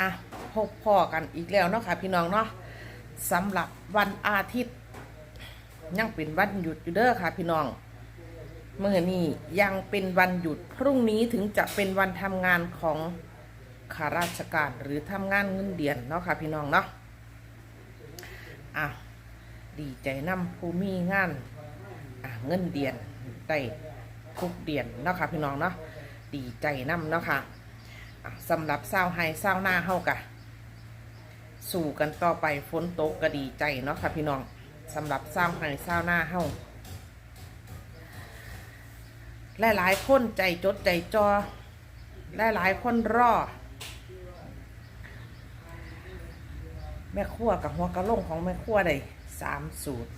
อะพบพ่อกันอีกแล้วเนาะค่ะพี่น้องเนาะสำหรับวันอาทิตย์ ยังเป็นวันหยุดอยู่เด้อค่ะพี่น้อง เมื่อนี้ยังเป็นวันหยุดพรุ่งนี้ถึงจะเป็นวันทำงานของข้าราชการหรือทำงานเงินเดือนเนาะค่ะพี่น้องเนาะอะดีใจนำผู้มีงานอะเงินเดือนได้ทุกเดือนเนาะค่ะพี่น้องเนาะดีใจนำเนาะค่ะ สำหรับเศร้าไฮเศร้าหน้าเฮากะ สู่กันต่อไปฝนตกก็ดีใจเนาะค่ะพี่น้องสำหรับเศร้าไฮเศร้าหน้าเฮาหลายๆคนใจจดใจจอหลายคนรอ แม่ครัวกับหัวกระลงของแม่ครัวได้สามสูตร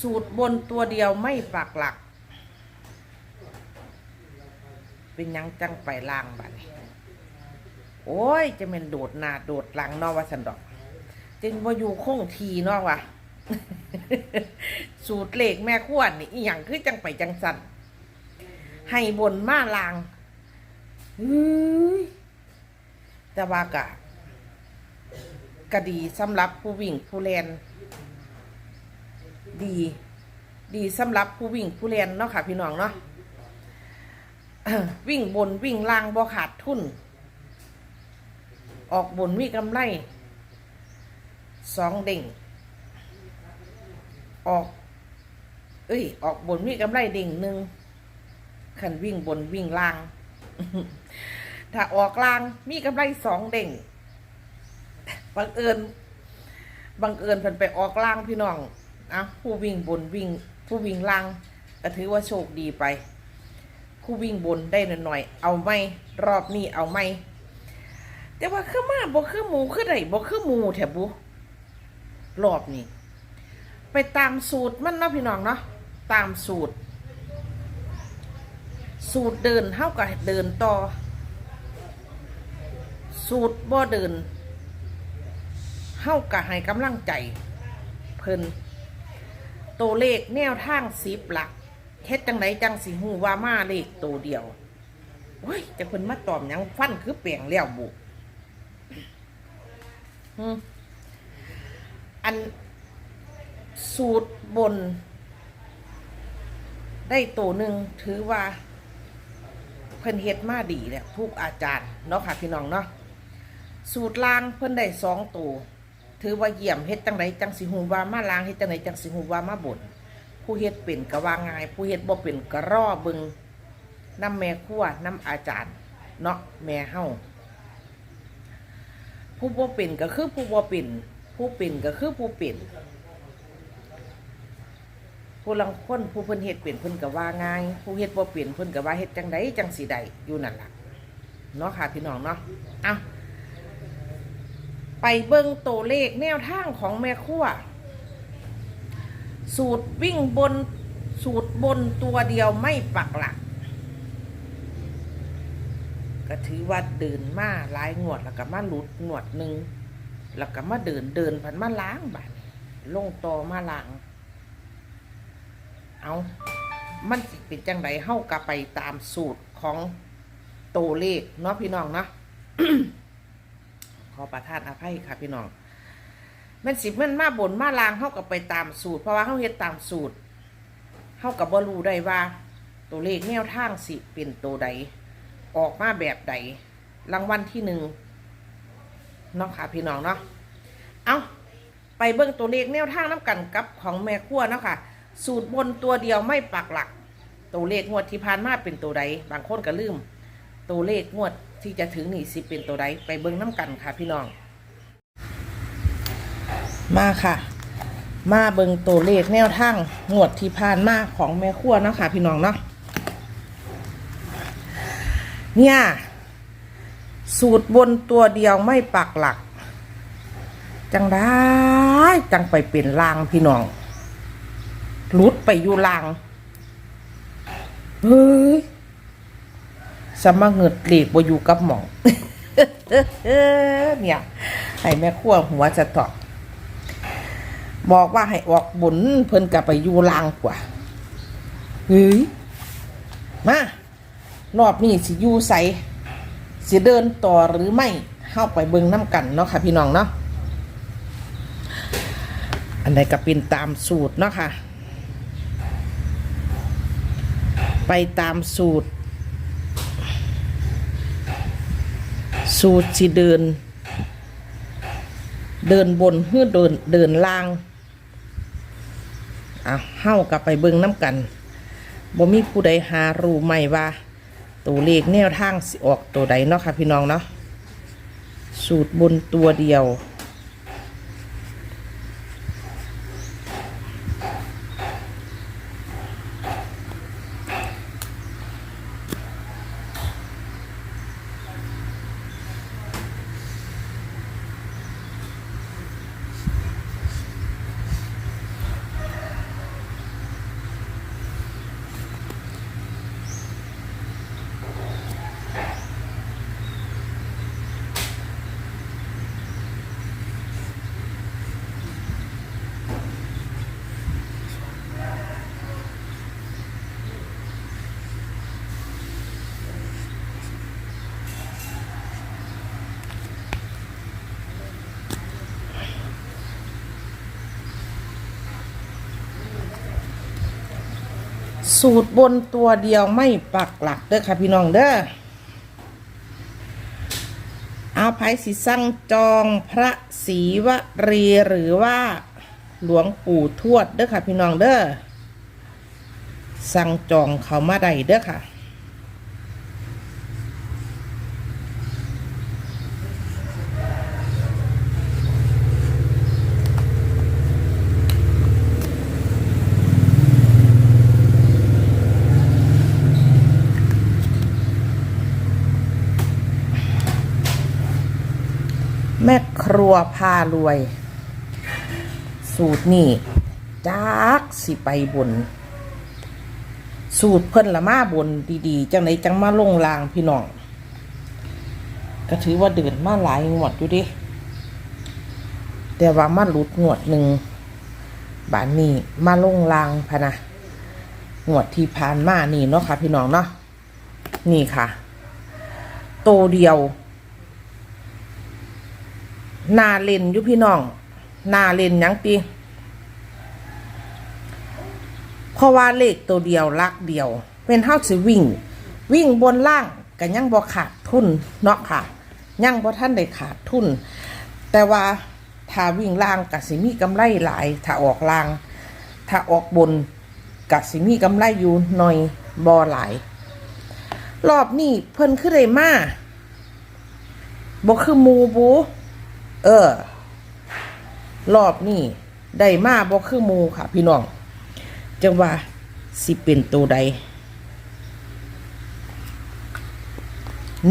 สูตรบนตัวเดียวไม่ปักหลัก เป็นยังจังไปล่างบัดนี้โอ้ย จะเป็นโดดหน้าโดดหลังนอกว่าสันดอกจึงว่าอยู่คงทีนอกวะสูตรเลขแม่ขวดนี่อีหยังคือจังไปจังสันให้บนมาลางฮ้ยแต่ว่ากะกะดีสำหรับผู้วิ่งผู้แลนดี ดีสำหรับผู้วิ่งผู้แลนเนาะค่ะพี่น้องเนาะ วิ่งบนวิ่งล่างบ่ขาดทุน ออกบนมีกำไรสองเด้งออก เอ้ย ออกบนมีกำไรเด้งหนึ่งขันวิ่งบนวิ่งล่าง ถ้าออกล่างมีกำไรสองเด้งบังเอิญบังเอิญเพิ่นไปออกล่างพี่น้องอะผู้วิ่งบนวิ่ง ผู้วิ่งล่างก็ถือว่าโชคดีไป ผู้วิ่งบนได้หน่อยๆเอาไม่รอบนี้เอาไม่แต่ว่าคือมาบ่คือหมูคือไดบ่คือหมูแถบบุรอบนี้ไปตามสูตรมันเนาะพี่น้องเนาะตามสูตร สูตรเดินเท่ากับเดินต่อ สูตรบ่เดินเท่ากับให้กำลังใจ เพิ่นตัวเลขแนวทางสิบหลัก เฮ็ดจังไหนจังสิหูว่ามาเลขตัวเดียวเฮ้ยจะเพิ่นมาตอบหยังฟันคือเปลี่ยงแล้วบุหึอันสูตรบน ได้ตัวหนึ่งถือว่าเพิ่นเฮ็ดมาดีแล้วทุกอาจารย์เนาะค่ะพี่น้องเนาะสูตรล่างเพิ่นได้สองตัวถือว่าเยี่ยมเฮ็ดจังไดจังสิหูว่ามาล่างเฮ็ดจังไดจังสิหูว่ามาบน ผู้เฮ็ดเป็นก็ว่าง่าย ผู้เฮ็ดบ่เป็นก็รอบิงน้ำแม่ครัวน้ำอาจารย์ เนาะแม่เฮาผู้บ่เป็นก็คือผู้บ่เป็นผู้เป็นก็คือผู้เป็นผู้ลังคนผู้เพิ่นเฮ็ดเป็นเพิ่นก็ว่าง่าย ผู้เฮ็ดบ่เป็นเพิ่นก็ว่าเฮ็ดจังไดจังสิได้อยู่นั่นล่ะเนาะค่ะพี่น้องเนาะเอาไปเบิ่งตัวเลขแนวทางของแม่ครัว สูตรวิ่งบนสูตรบนตัวเดียวไม่ปักหลัก ก็ถือว่าเดินมาหลายงวดแล้วก็มาหลุดงวดหนึ่งแล้วก็มาเดินเดินพันมาล้างบัดลงต่อมาล้าง เอามันสิเป็นจังไดเฮากะไปตามสูตรของตัวเลขเนาะพี่น้องเนาะขอประทานอภัยค่ะพี่น้อง มันสิมันมาบนมาลางเฮากับไปตามสูตร เพราะว่าเฮาเฮ็ดตามสูตรเฮากับบรูได้ว่า ตัวเลขแนวทางสิเป็นตัวใด ออกมาแบบใดรางวัลที่หนึ่งเนาะค่ะพี่น้องเนาะเอาไปเบิ่งตัวเลขแนวทางน้ำกันกับของแม่ครัวเนาะค่ะ สูตรบนตัวเดียวไม่ปักหลัก ตัวเลขงวดที่ผ่านมาเป็นตัวใด บางคนก็ลืม ตัวเลขงวดที่จะถึงนี่สิเป็นตัวใด ไปเบิ่งน้ำกันค่ะพี่น้อง มาค่ะ มาเบิงตัวเลขแนวทางงวดที่ผ่านมาของแม่ครัวเนาะค่ะ พี่น้องเนาะเนี่ย สูตรบนตัวเดียวไม่ปักหลัก จังได้จังไปเป็นลางพี่น้องลุดไปอยู่ลางเฮ้ยสมาเงิดเหล็กบอยู่กับหมองเนี่ยให้แม่ครัวหัวจะตอก บอกว่าให้ออกบนเพิ่นกลับไปอยู่ลางกว่าเฮ้ยมารอบนี้สิอยู่ใสสิเดินต่อหรือไม่เข้าไปเบิงน้ำกันเนาะค่ะพี่น้องเนาะอันใดก็เป็นตามสูตรเนาะค่ะ ไปตามสูตร สูตรสิเดิน เดินบนเพื่อเดินเดินล่าง อาเฮ้ากลับไปเบิ้งน้ำกันบ่มีผู้ใดหารู้ไหมว่า ตัวเลขแนวทางสิออกตัวใดเนาะค่ะพี่น้องเนาะสูตรบนตัวเดียว สูตรบนตัวเดียวไม่ปักหลักเด้อค่ะพี่น้องเด้อเอาไผสิสั่งจองพระศรีวรีหรือว่าหลวงปู่ทวดเด้อค่ะพี่น้องเด้อสั่งจองเขามาได้เด้อค่ะ แม่ ครัวพารวย สูตรนี่จากสิไปบน สูตรเพิ่นละมาบนดีๆ จังไหนจังมาลงลางพี่น้องก็ถือว่าเดินมาหลายงวดอยู่ดิแต่ว่ามาหลุดงวดหนึ่งบานนี้มาลงลางพะนะงวดที่ผ่านมานี่เนาะค่ะ พี่น้องเนาะนี่ค่ะ โตเดียว นาเลนอยู่พี่น้องนาเลนยังตีเพราะว่าเลขตัวเดียวลักเดียว เป็นเท่าสิวิ่ง วิ่งบนล่างกันยังบ่ขาดทุนเนาะค่ะ ยังบ่ท่านได้ขาดทุน แต่ว่าถ้าวิ่งล่างกับสิมีกำไรหลาย ถ้าออกล่าง ถ้าออกบนกับสิมีกำไรอยู่หน่อยบ่หลาย รอบนี้เพิ่นคือได้มาบ่คือมูบู เออ รอบนี้ได้มาบ่คือมูค่ะ พี่น้อง จังว่าสิเป็นตัวใด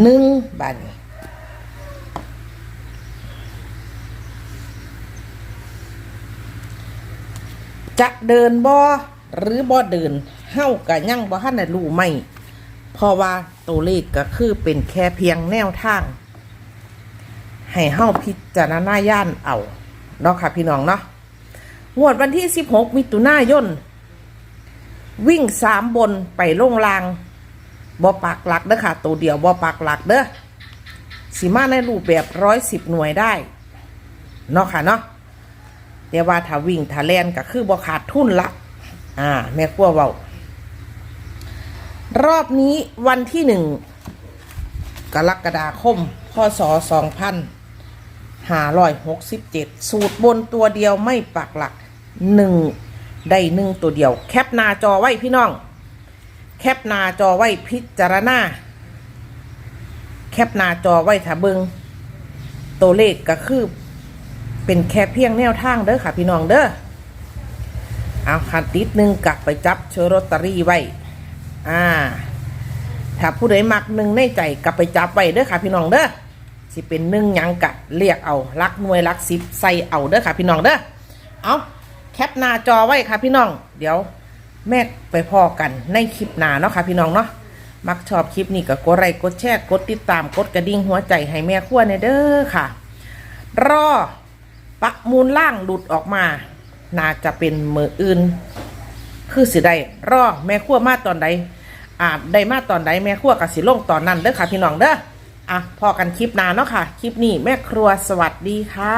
หนึ่งบาทนี้จะเดินบ่หรือบ่เดินเฮ้ากะยังบ่ทันรู้ไม่เพราะว่าตัวเลขก็คือเป็นแค่เพียงแนวทาง ให้เฮาพิจารณาย่านเอาเนาะค่ะพี่น้องเนาะงวดวันที่ 16 มิถุนายน วิ่งสามบนไปลงลางบ่ปากหลักเด้อค่ะ ตัวเดียวบ่ปากหลักเด้อสีมาในรูปแบบร้อยสิบหน่วยได้ เนาะค่ะเนาะแต่ว่าถ้าวิ่งถ้าแล่นก็คือบ่ขาดทุนละ อ่า แม่กลัวเว้ารอบนี้วันที่หนึ่งกรกฎาคมพศสองพัน หาร้อยหกสิบเจ็ดสูตรบนตัวเดียวไม่ปักหลักหนึ่งได้หนึ่งตัวเดียว แคปหน้าจอไว้พี่น้อง แคปหน้าจอไว้พิจารณาแคปหน้าจอไว้ถ้าเบิงตัวเลขก็คือเป็นแค่เพียงแนวทางเด้อค่ะพี่น้องเด้อเอาคันติดหนึ่งกลับไปจับเชอร์ลอตเตอรี่ไว้ อ่า ถ้าผู้ใดมักหนึ่งในใจกลับไปจับไว้เด้อค่ะพี่น้องเด้อ สิเป็นหนึ่งยังกะเรียกเอาลักหน่วยลักสิบใส่เอาเด้อค่ะ พี่น้องเด้อเอาแคปหน้าจอไว้ค่ะ พี่น้อง เดี๋ยวแม่ไปพอกันในคลิปหน้าเนาะค่ะ พี่น้องเนาะมักชอบคลิปนี้ก็กดไลค์กดแชร์กดติดตามกดกระดิ่งหัวใจให้แม่ขั้วในเด้อค่ะ รอปักมูลล่างหลุดออกมา น่าจะเป็นมืออื่น คือสิได้รอแม่ขั้วมาตอนใดอาจได้มาตอนใดแม่ขั้วกับสิลงตอนนั้นเด้อค่ะ พี่น้องเด้อ อะพอกันคลิปหนานเนาะค่ะ คลิปนี้แม่ครัวสวัสดีค่ะ